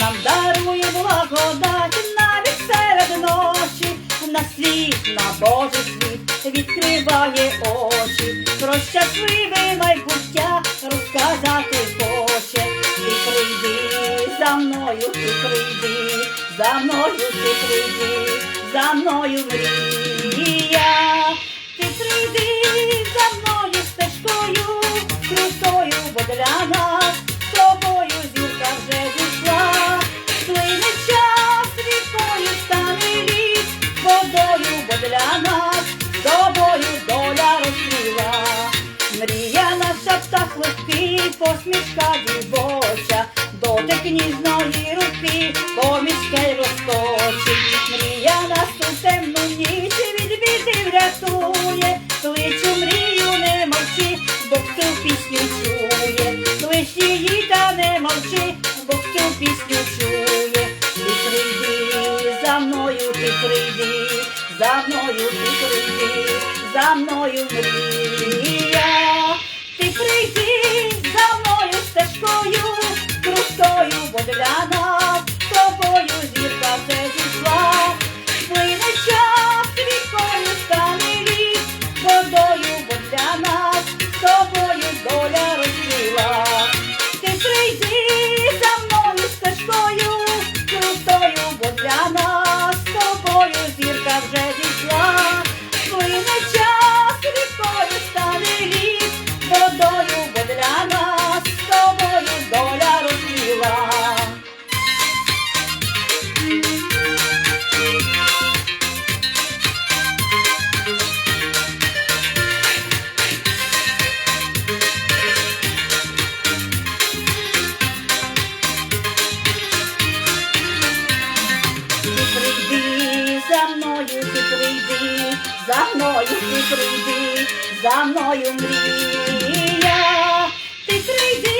нам дарує благодать навіть серед ночі, на світ, на Божий світ відкриває очі, про щасливе майбуття розказати хоче. Ти прийди за мною, ти прийди, за мною ти прийди, за мною мрія. Легкий, посмішка дівоча, дотик ніжної руки, помічка й розкочить. Мрія нас у ніч від біди врятує, кличу мрію, не мовчи, бо хто пісню чує, клич її та не мовчи, бо хто пісню чує. Ти прийди за мною, ти прийди, за мною ти прийди, за мною мрія. Ти прийди мною ти прийди, за мною мрія. Ти прийди